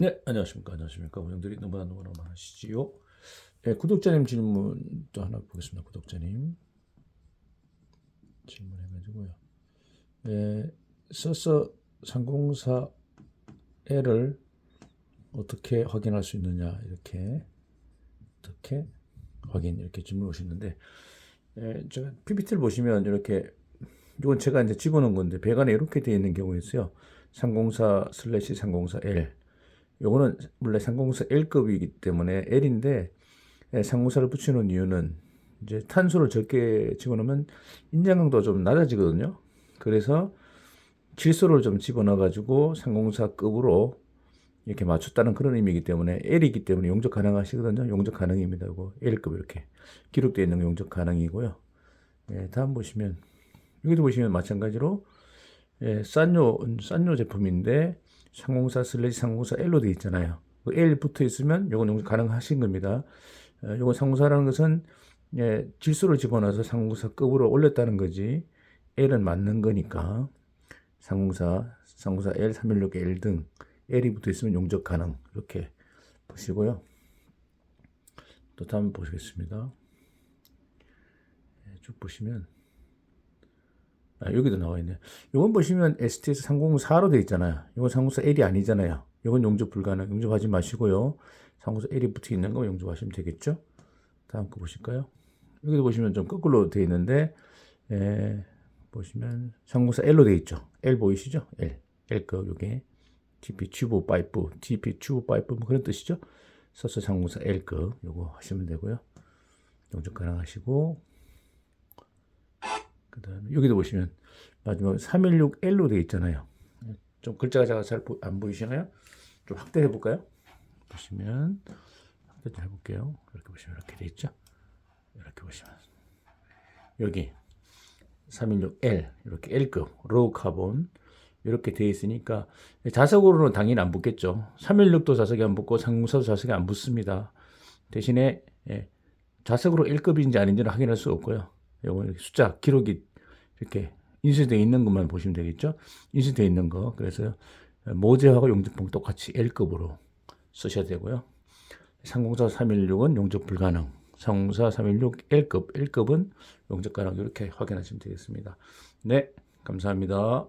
네, 안녕하십니까. 안녕하십니까. 운영들이 너무나 너무나 많으시지요. 네, 구독자님 질문 또 하나 보겠습니다. 구독자님. 질문해가지고요. 네, 서서 304L을 어떻게 확인할 수 있느냐, 이렇게. 어떻게 확인, 이렇게 질문 오셨는데, 예, 제가 PPT를 보시면 이렇게, 이건 제가 이제 집어넣은 건데, 배관에 이렇게 되어 있는 경우가 있어요. 304 슬래시 304L. 요거는 원래 304 L급이기 때문에 L인데 예, 304를 붙이는 이유는 이제 탄소를 적게 집어넣으면 인장강도가 좀 낮아지거든요. 그래서 질소를 좀 집어넣어 가지고 304급으로 이렇게 맞췄다는 그런 의미이기 때문에 L이기 때문에 용접 가능하시거든요. 용접 가능입니다. 이거 L급 이렇게 기록되어 있는 거 용접 가능이고요. 예, 다음 보시면 여기도 보시면 마찬가지로 예, 싼요 싼요 제품인데 304 슬래시 304 L로 되어 있잖아요. 그 L 붙어 있으면 요건 용접 가능하신 겁니다. 어, 요건 304라는 것은 예, 질소를 집어넣어서 304급으로 올렸다는 거지. L은 맞는 거니까 304, 304 L, 316 L 등 L이 붙어 있으면 용접 가능 이렇게 보시고요. 또 다음 보시겠습니다. 예, 쭉 보시면 아, 여기도 나와 있네. 요건 보시면 STS 304로 되어 있잖아요. 이건 304 L이 아니잖아요. 이건 용접 불가능. 용접하지 마시고요. 304 L이 붙어 있는 거 용접하시면 되겠죠? 다음 거 보실까요? 여기도 보시면 좀 거꾸로 되어 있는데, 에, 보시면 304 L로 되어 있죠. L 보이시죠? L. L급 요게 TP 튜브 파이프, TP 튜브 파이프 뭐 그런 뜻이죠. 서서 304 L급 요거 하시면 되고요. 용접 가능하시고 그 다음에 여기도 보시면 마지막 316L로 되어 있잖아요. 좀 글자가 작아서 잘안 보이시나요? 좀 확대해 볼까요? 보시면 확대 좀 해볼게요. 이렇게 보시면 이렇게 되어 있죠. 이렇게 보시면 여기 316L 이렇게 L급 로우 카본 이렇게 되어 있으니까 자석으로는 당연히 안 붙겠죠. 316도 자석이 안 붙고 304도 자석이 안 붙습니다. 대신에 예, 자석으로 1급인지 아닌지는 확인할 수 없고요. 요거 숫자 기록이 이렇게 인쇄되어 있는 것만 보시면 되겠죠. 인쇄되어 있는 거. 그래서 모재하고 용접봉 똑같이 L급으로 쓰셔야 되고요. 304 316은 용접 불가능. 304 316 L급, L급은 용접 가능. 이렇게 확인하시면 되겠습니다. 네, 감사합니다.